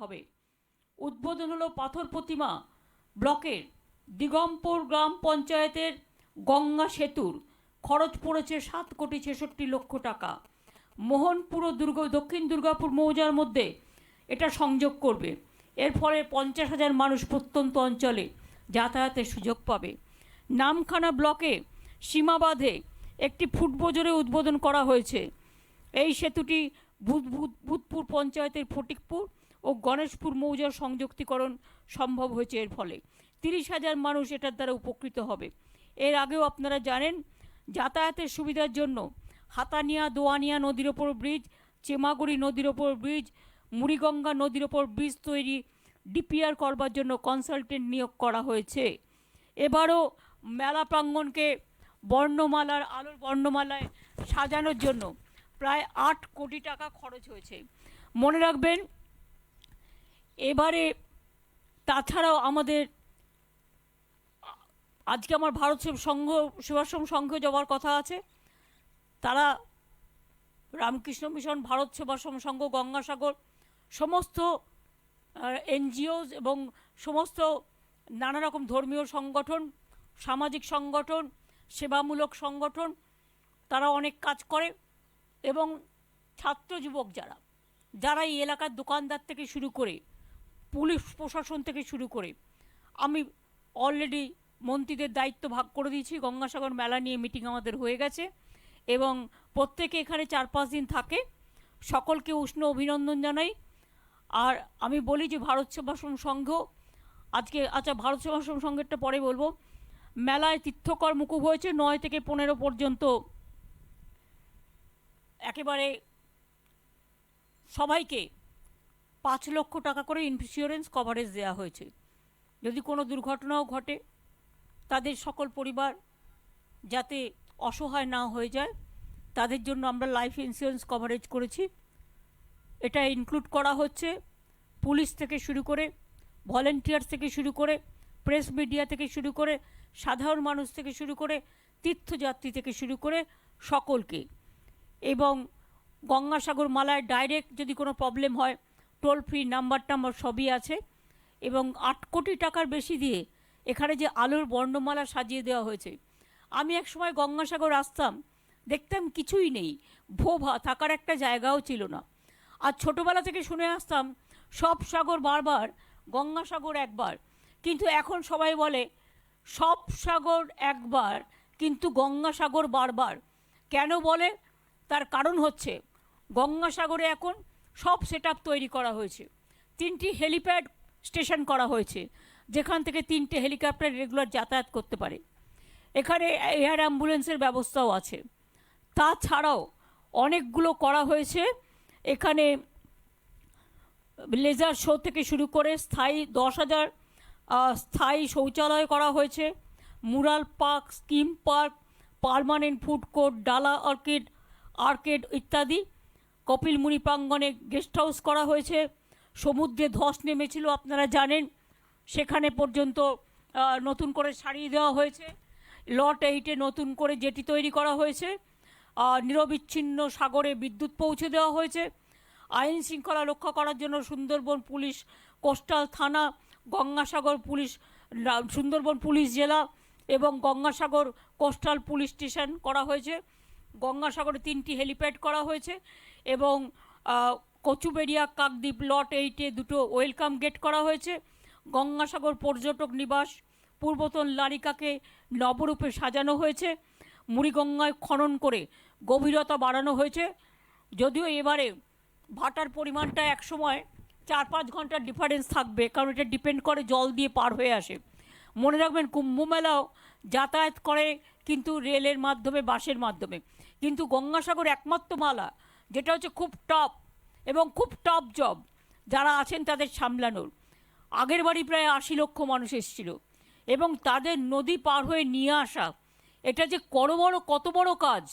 হবে। উদ্বোধন হলো পাথর প্রতিমা ব্লকের দিগম্বর গ্রাম পঞ্চায়েতের গঙ্গা সেতুর। খরচ পড়েছে সাত কোটি ছেষট্টি লক্ষ টাকা। মোহনপুর ও দুর্গ, দক্ষিণ দুর্গাপুর মৌজার মধ্যে এটা সংযোগ করবে। এর ফলে পঞ্চাশ হাজার মানুষ প্রত্যন্ত অঞ্চলে যাতায়াতের সুযোগ পাবে। নামখানা ব্লকে সীমাবাধে একটি ফুটবজরে উদ্বোধন করা হয়েছে। এই সেতুটি ভূত ভূত, ভূতপুর পঞ্চায়েতের ফটিকপুর ও গণেশপুর মৌজার সংযুক্তিকরণ সম্ভব হয়েছে এর ফলে। তিরিশ হাজার মানুষ এটার দ্বারা উপকৃত হবে। এর আগেও আপনারা জানেন, যাতায়াতের সুবিধার জন্য হাতানিয়া, দোয়ানিয়া নদীর ওপর ব্রিজ, চেমাগুড়ি নদীর ওপর ব্রিজ, মুড়িগঙ্গা নদীর ওপর ব্রিজ তৈরি ডিপিআর করবার জন্য কনসালটেন্ট নিয়োগ করা হয়েছে। এবারও মেলা প্রাঙ্গণকে বর্ণমালার আলোর বর্ণমালায় সাজানোর জন্য প্রায় আট কোটি টাকা খরচ হয়েছে। মনে রাখবেন এবারে তাছাড়াও আমাদের আজকে আমার ভারত সংঘ, সেবাশ্রম সংঘে যাওয়ার কথা আছে। তারা রামকৃষ্ণ মিশন, ভারত সেবাশ্রম সংঘ, গঙ্গাসাগর সমস্ত এনজিওস এবং সমস্ত নানা রকম ধর্মীয় সংগঠন, সামাজিক সংগঠন, সেবামূলক সংগঠন, তারা অনেক কাজ করে এবং ছাত্র যুবক যারা যারা এই এলাকার দোকানদার থেকে শুরু করে পুলিশ প্রশাসন থেকে শুরু করে আমি অলরেডি মন্ত্রীদের দায়িত্ব ভাগ করে দিয়েছি। গঙ্গাসাগর মেলা নিয়ে মিটিং আমাদের হয়ে গেছে এবং প্রত্যেকে এখানে চার পাঁচ দিন থাকে। সকলকে উষ্ণ অভিনন্দন জানাই। আর আমি বলি যে ভারত সেবাশ্রম সংঘ, আজকে আচ্ছা ভারত সেবাশ্রম সংঘেরটা পরে বলব। মেলায় তীর্থকর মুকুব হয়েছে, নয় থেকে পনেরো পর্যন্ত একেবারে সবাইকে পাঁচ লক্ষ টাকা করে ইন্স্যুরেন্স কভারেজ দেওয়া হয়েছে। যদি কোনো দুর্ঘটনাও ঘটে, তাদের সকল পরিবার যাতে অসহায় না হয়ে যায়, তাদের জন্য আমরা লাইফ ইন্স্যুরেন্স কভারেজ করেছি। এটা ইনক্লুড করা হচ্ছে পুলিশ থেকে শুরু করে ভলেন্টিয়ার্স থেকে শুরু করে প্রেস মিডিয়া থেকে শুরু করে, সাধারণ মানুষ থেকে শুরু করে, তীর্থযাত্রী থেকে শুরু করে সকলকে। এবং গঙ্গাসাগর মালায় ডাইরেক্ট যদি কোনো প্রবলেম হয় টোল ফ্রি নাম্বার টাম্বার সবই আছে। এবং আট কোটি টাকার বেশি দিয়ে এখানে যে আলোর বর্ণমালা সাজিয়ে দেওয়া হয়েছে। আমি এক সময় গঙ্গাসাগর আসতাম, দেখতাম কিছুই নেই। ভোভা, থাকার একটা জায়গাও ছিল না। আর ছোটোবেলা থেকে শুনে আসতাম, সব সাগর বারবার, গঙ্গাসাগর একবার। কিন্তু এখন সবাই বলে, সব সাগর একবার, কিন্তু গঙ্গাসাগর বারবার। কেন বলে? তার কারণ হচ্ছে, গঙ্গাসাগরে এখন সব সেট তৈরি করা হয়েছে। তিনটি হেলিপ্যাড স্টেশন করা হয়েছে, যেখান থেকে তিনটে হেলিকপ্টার রেগুলার যাতায়াত করতে পারে। এখানে এয়ার অ্যাম্বুলেন্সের ব্যবস্থাও আছে। তাছাড়াও অনেকগুলো করা হয়েছে। এখানে লেজার শো থেকে শুরু করে স্থায়ী দশ হাজার স্থায়ী শৌচালয় করা হয়েছে। Mural park, scheme park, permanent food court, ডালা অর্কিড আর্কেড ইত্যাদি কপিল মুনি প্রাঙ্গণে গেস্ট হাউস করা হয়েছে। সমুদ্রে ধস নেমেছিল, আপনারা জানেন। সেখানে পর্যন্ত নতুন করে সারিয়ে দেওয়া হয়েছে। লট এইটে নতুন করে জেটি তৈরি করা হয়েছে। নিরবিচ্ছিন্ন সাগরে বিদ্যুৎ পৌঁছে দেওয়া হয়েছে। আইন শৃঙ্খলা রক্ষা করার জন্য সুন্দরবন পুলিশ, কোস্টাল থানা, গঙ্গাসাগর পুলিশ সুন্দরবন পুলিশ জেলা এবং গঙ্গাসাগর কোস্টাল পুলিশ স্টেশন করা হয়েছে। গঙ্গাসাগরে তিনটি হেলিপ্যাড করা হয়েছে। এবং কচুবেড়িয়া, কাকদ্বীপ লট এইটে দুটো ওয়েলকাম গেট করা হয়েছে। গঙ্গাসাগর পর্যটক নিবাস, পূর্বতন লারিকাকে নবরূপে সাজানো হয়েছে। মুড়িগঙ্গায় খনন করে গভীরতা বাড়ানো হয়েছে। যদিও এবারে ভাটার পরিমাণটা একসময় চার পাঁচ ঘণ্টার ডিফারেন্স থাকবে, কারণ এটা ডিপেন্ড করে জল দিয়ে পার হয়ে আসে। মনে রাখবেন, কুম্ভ মেলাও যাতায়াত করে কিন্তু রেলের মাধ্যমে, বাসের মাধ্যমে। কিন্তু গঙ্গাসাগর একমাত্র মালা যেটা হচ্ছে খুব টপ এবং খুব টপ জব যারা আছেন তাদের সামলানোর। আগের বাড়ি প্রায় আশি লক্ষ মানুষ এসেছিল এবং তাদের নদী পার হয়ে নিয়ে আসা, এটা যে কত বড় কত বড় কাজ,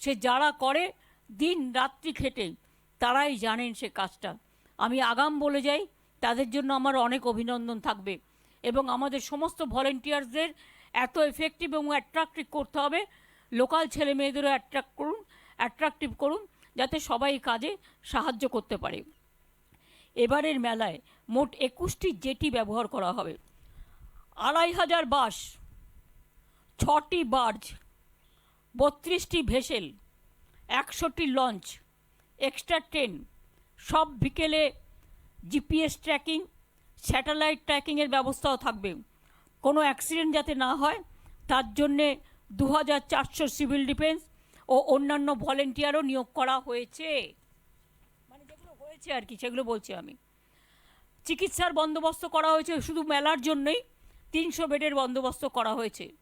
সে যারা করে দিন রাত্রি খেটে, তারাই জানেন সে কাজটা। আমি আগাম বলে যাই, তাদের জন্য আমার অনেক অভিনন্দন থাকবে এবং আমাদের সমস্ত ভলেন্টিয়ার্সদের এত এফেক্টিভ এবং অ্যাট্রাক্টিভ করতে হবে। লোকাল ছেলে মেয়েদেরও অ্যাট্রাক্ট করুন অ্যাট্রাকটিভ করুন। যাতে সবাই কাজে সাহায্য করতে পারে। এবারের মেলায় মোট একুশটি জেটি ব্যবহার করা হবে। আড়াই হাজার বাস ছটি বার্জ, বত্রিশটি ভেসেল, একশোটি লঞ্চ, এক্সট্রা ট্রেন, সব বিকেলে জিপিএস ট্র্যাকিং, স্যাটেলাইট ট্র্যাকিংয়ের ব্যবস্থাও থাকবে। কোনো অ্যাক্সিডেন্ট যাতে না হয়, তার জন্যে দু হাজার চারশো সিভিল ডিফেন্স ও অন্যান্য ভলেন্টিয়ারও নিয়োগ করা হয়েছে। মানে যেগুলো হয়েছে আর কি, সেগুলো বলছি আমি। চিকিৎসার বন্দোবস্ত করা হয়েছে, শুধু মেলার জন্যই, তিনশো বেডের বন্দোবস্ত করা হয়েছে।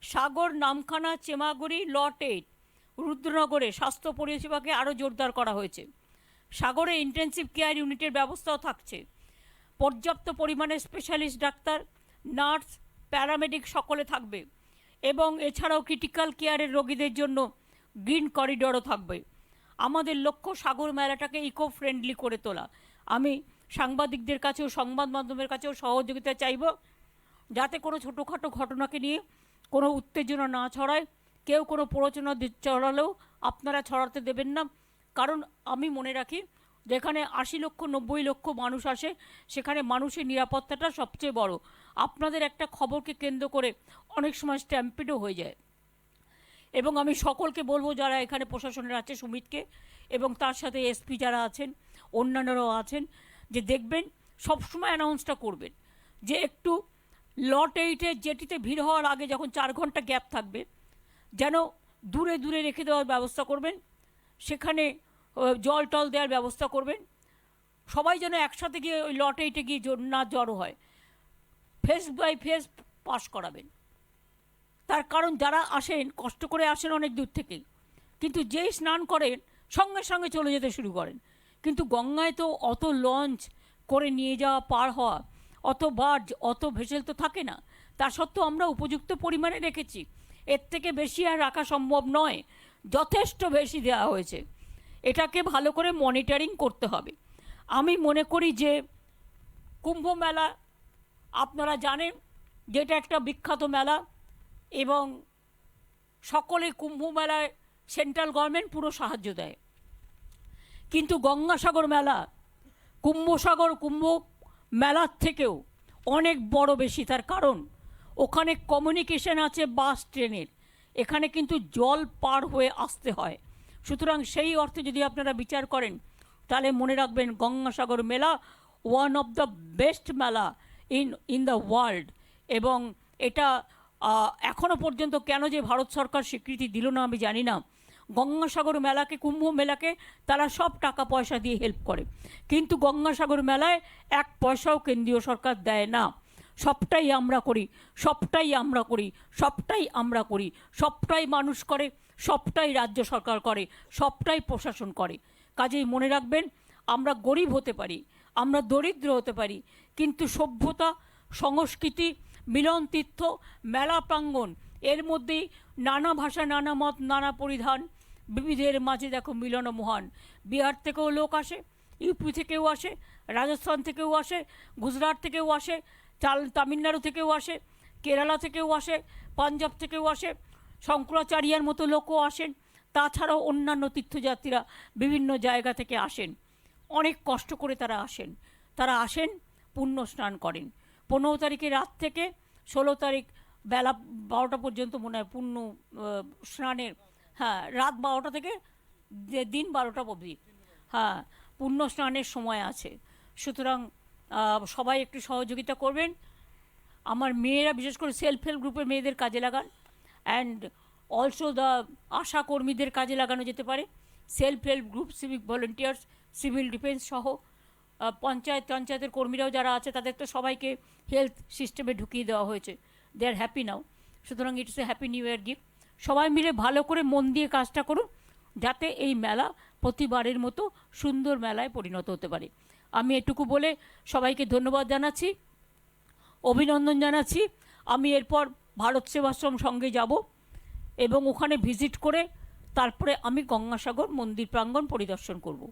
সাগর, নামখানা, চেমাগুড়ি লট এইট, রুদ্রনগরে স্বাস্থ্য পরিষেবাকে আরও জোরদার করা হয়েছে। সাগরে ইন্টেন্সিভ কেয়ার ইউনিটের ব্যবস্থাও থাকছে। পর্যাপ্ত পরিমাণে স্পেশালিস্ট ডাক্তার নার্স প্যারামেডিক সকলে থাকবে। এবং এছাড়াও ক্রিটিক্যাল কেয়ারের রোগীদের জন্য গ্রিন করিডোরও থাকবে। আমাদের লক্ষ্য সাগর মেলাটাকে ইকো ফ্রেন্ডলি করে তোলা। আমি সাংবাদিকদের কাছেও, সংবাদ মাধ্যমের কাছেও সহযোগিতা চাইব, যাতে কোনো ছোটোখাটো ঘটনাকে নিয়ে কোনো উত্তেজনা না ছড়ায়। কেউ কোনো প্ররোচনা ছড়ালেও আপনারা ছড়াতে দেবেন না। কারণ আমি মনে রাখি, যেখানে আশি লক্ষ, নব্বই লক্ষ মানুষ আসে, সেখানে মানুষের নিরাপত্তাটা সবচেয়ে বড়। আপনাদের একটা খবরকে কেন্দ্র করে অনেক সময় স্ট্যাম্পিডও হয়ে যায়। এবং আমি সকলকে বলব যারা এখানে প্রশাসনের আছে, সুমিতকে এবং তার সাথে এসপি যারা আছেন, অন্যান্যরাও আছেন, যে দেখবেন সবসময় অ্যানাউন্সটা করবেন যে একটু লট এইটে যেটিতে ভিড় হওয়ার আগে যখন চার ঘণ্টা গ্যাপ থাকবে, যেন দূরে দূরে রেখে দেওয়ার ব্যবস্থা করবেন, সেখানে জল টল দেওয়ার ব্যবস্থা করবেন, সবাই যেন একসাথে গিয়ে ওই লট এইটে গিয়ে না জড়ো হয় ফেস বাই ফেস পাস করাবেন। তার কারণ যারা আসেন, কষ্ট করে আসেন অনেক দূর থেকে কিন্তু যেই স্নান করেন, সঙ্গে সঙ্গে চলে যেতে শুরু করেন। কিন্তু গঙ্গায় তো অত লঞ্চ করে নিয়ে যাওয়া পার হওয়া, অত বার্জ, অত ভেসেল তো থাকে না। তা সত্ত্বেও আমরা উপযুক্ত পরিমাণে রেখেছি। এর থেকে বেশি আর রাখা সম্ভব নয়। যথেষ্ট বেশি দেওয়া হয়েছে। এটাকে ভালো করে মনিটরিং করতে হবে। আমি মনে করি যে কুম্ভ মেলা, আপনারা জানেন, যেটা একটা বিখ্যাত মেলা। এবং সকলে কুম্ভ মেলায় সেন্ট্রাল গভর্নমেন্ট পুরো সাহায্য দেয়। কিন্তু গঙ্গাসাগর মেলা, কুম্ভসাগর কুম্ভ মেলার থেকেও অনেক বড় বেশি। তার কারণ, ওখানে কমিউনিকেশন আছে বাস ট্রেনের। এখানে কিন্তু জল পার হয়ে আসতে হয়। সুতরাং সেই অর্থে যদি আপনারা বিচার করেন, তাহলে মনে রাখবেন Gangasagar Mela one of the best mela in in the world এবং এটা আহ, এখনও পর্যন্ত কেন যে ভারত সরকার স্বীকৃতি দিল না আমি জানি না। গঙ্গাসাগর মেলাকে কুম্ভ মেলাকে তারা সব টাকা পয়সা দিয়ে হেল্প করে। কিন্তু গঙ্গাসাগর মেলায় এক পয়সাও কেন্দ্রীয় সরকার দেয় না। সবটাই আমরা করি সবটাই আমরা করি সবটাই আমরা করি সবটাই মানুষ করে সবটাই রাজ্য সরকার করে সবটাই প্রশাসন করে। কাজেই মনে রাখবেন আমরা গরিব হতে পারি আমরা দরিদ্র হতে পারি কিন্তু সভ্যতা সংস্কৃতি মিলন তীর্থ, মেলা প্রাঙ্গণ। এর মধ্যেই নানা ভাষা, নানা মত, নানা পরিধান। বিবিধের মাঝে দেখো মিলন মহান। বিহার থেকেও লোক আসে, ইউপি থেকেও আসে, রাজস্থান থেকেও আসে, গুজরাট থেকেও আসে চাল তামিলনাড়ু থেকেও আসে, কেরালা থেকেও আসে, পাঞ্জাব থেকেও আসে, শঙ্করাচার্যার মতো লোকও আসেন। তাছাড়াও অন্যান্য তীর্থযাত্রীরা বিভিন্ন জায়গা থেকে আসেন। অনেক কষ্ট করে তারা আসেন। তারা আসেন, পুণ্য স্নান করেন। পনেরো তারিখে রাত থেকে ষোলো তারিখ বেলা বারোটা পর্যন্ত মনে হয় পূর্ণ স্নানের হ্যাঁ রাত বারোটা থেকে দিন বারোটা অবধি হ্যাঁ পূর্ণ স্নানের সময় আছে। সুতরাং সবাই একটু সহযোগিতা করবেন। আমার মেয়েরা, বিশেষ করে সেলফ হেল্প গ্রুপের মেয়েদের কাজে লাগান। অ্যান্ড অলসো দ্য আশা কর্মীদের কাজে লাগানো যেতে পারে। Self help group civic volunteers civil defence সহ পঞ্চায়েত, পঞ্চায়েতের কর্মীরাও যারা আছে, তাদের তো সবাইকে হেলথ সিস্টেমে ঢুকিয়ে দেওয়া হয়েছে। দে আর হ্যাপি নাও সুতরাং it's a happy new year gift সবাই মিলে ভালো করে মন দিয়ে কাজটা করুন, যাতে এই মেলা প্রতিবারের মতো সুন্দর মেলায় পরিণত হতে পারে। আমি এটুকু বলে সবাইকে ধন্যবাদ জানাচ্ছি, অভিনন্দন জানাচ্ছি। আমি এরপর ভারত সেবাশ্রম সঙ্গে যাব এবং ওখানে ভিজিট করে তারপরে আমি গঙ্গাসাগর মন্দির প্রাঙ্গণ পরিদর্শন করব।